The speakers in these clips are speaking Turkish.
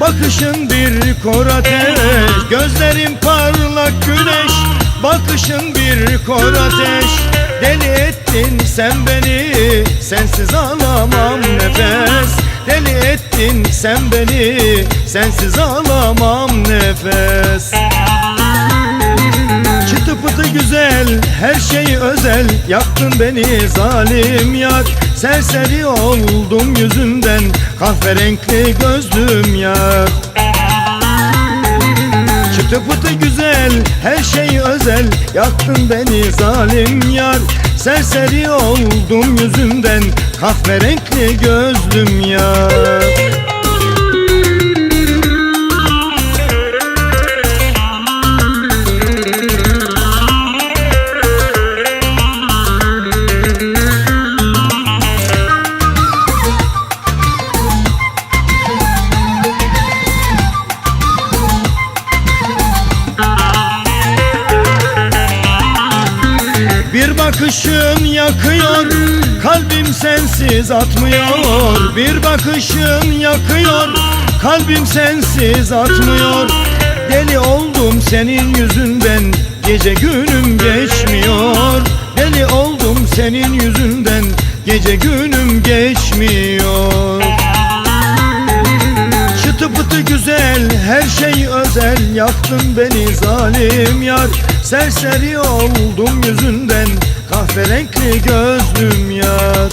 Bakışın bir kor ateş. Gözlerin parlak güneş Bakışın bir kor ateş. Deli ettin sen beni Sensiz alamam nefes. Deli ettin sen beni Sensiz alamam nefes güzel, her şey özel. Yaktın beni zalim yar Serseri oldum yüzünden. Kahverenkli gözlüm yar. Çıtı pıtı güzel, her şey özel. Yaktın beni zalim yar Serseri oldum yüzünden. Kahverenkli gözlüm yar bakışın yakıyor. Kalbim sensiz atmıyor. Bir bakışın yakıyor. Kalbim sensiz atmıyor. Deli oldum senin yüzünden. Gece günüm geçmiyor. Deli oldum senin yüzünden. Gece günüm geçmiyor. Çıtı pıtı güzel her şey özel. Yaktın beni zalim yar. Serseri oldum yüzünden Kahverenkli gözlüm yar.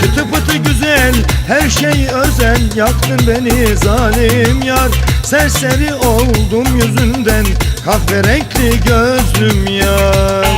Çıtı pıtı güzel her şey özel. Yaktın beni zalim yar. Serseri oldum yüzünden. Kahverenkli gözlüm yar